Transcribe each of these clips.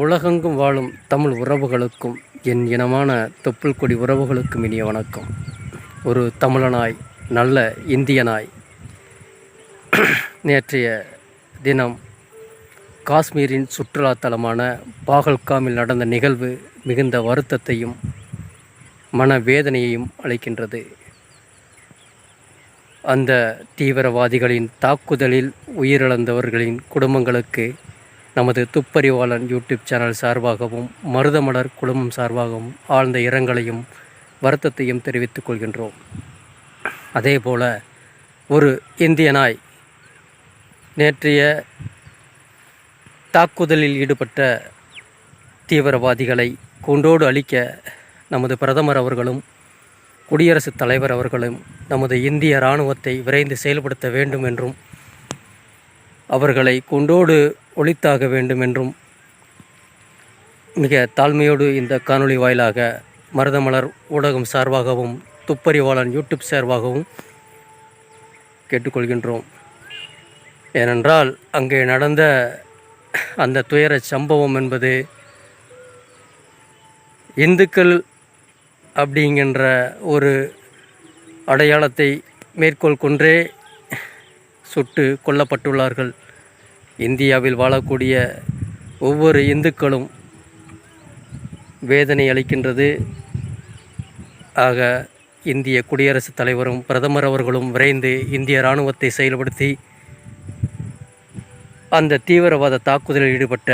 உலகெங்கும் வாழும் தமிழ் உறவுகளுக்கும் என் இனமான தொப்புள் கொடி உறவுகளுக்கும் இனிய வணக்கம். ஒரு தமிழனாய் நல்ல இந்தியனாய். நேற்றைய தினம் காஷ்மீரின் சுற்றுலா தலமான பாகல்காமில் நடந்த நிகழ்வு மிகுந்த வருத்தத்தையும் மனவேதனையையும் அளிக்கின்றது. அந்த தீவிரவாதிகளின் தாக்குதலில் உயிரிழந்தவர்களின் குடும்பங்களுக்கு நமது துப்பறிவாளன் யூடியூப் சேனல் சார்பாகவும் மருதமலர் குடும்பம் சார்பாகவும் ஆழ்ந்த இரங்கலையும் வருத்தத்தையும் தெரிவித்துக் கொள்கின்றோம். அதேபோல் ஒரு இந்தியனாய் நேற்றைய தாக்குதலில் ஈடுபட்ட தீவிரவாதிகளை கொண்டோடு அழிக்க நமது பிரதமர் அவர்களும் குடியரசுத் தலைவர் அவர்களும் நமது இந்திய இராணுவத்தை விரைந்து செயல்படுத்த வேண்டும் என்றும் அவர்களை கொண்டோடு ஒழித்தாக வேண்டும் என்றும் மிக தாழ்மையோடு இந்த காணொளி வாயிலாக மருதமலர் ஊடகம் சார்பாகவும் துப்பறிவாளன் யூடியூப் சார்பாகவும் கேட்டுக்கொள்கின்றோம். ஏனென்றால் அங்கே நடந்த அந்த துயர சம்பவம் என்பது இந்துக்கள் அப்படிங்கின்ற ஒரு அடையாளத்தை மேற்கோள் கொன்றே சுட்டு கொல்லப்பட்டுள்ளார்கள். இந்தியாவில் வாழக்கூடிய ஒவ்வொரு இந்துக்களும் வேதனை அளிக்கின்றது. ஆக இந்திய குடியரசுத் தலைவரும் பிரதமர் அவர்களும் விரைந்து இந்திய இராணுவத்தை செயல்படுத்தி அந்த தீவிரவாத தாக்குதலில் ஈடுபட்ட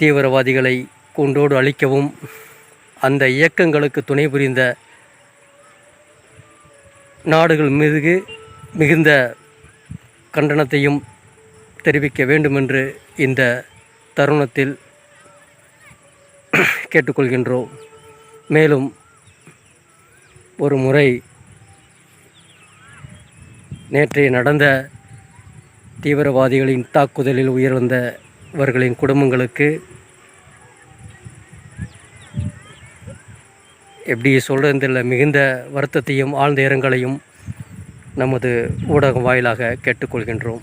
தீவிரவாதிகளை கூண்டோடு அழிக்கவும் அந்த இயக்கங்களுக்கு துணை புரிந்த நாடுகள் மீது மிகுந்த கண்டனத்தையும் தெரிவிக்க வேண்டுமென்று இந்த தருணத்தில் கேட்டுக்கொள்கின்றோம். மேலும் ஒரு முறை நேற்றைய நடந்த தீவிரவாதிகளின் தாக்குதலில் உயிரிழந்தவர்களின் குடும்பங்களுக்கு எப்படி சொல்கிறதில் மிகுந்த வருத்தத்தையும் ஆழ்ந்த இரங்கலையும் நமது ஊடகம் வாயிலாக கேட்டுக்கொள்கின்றோம்.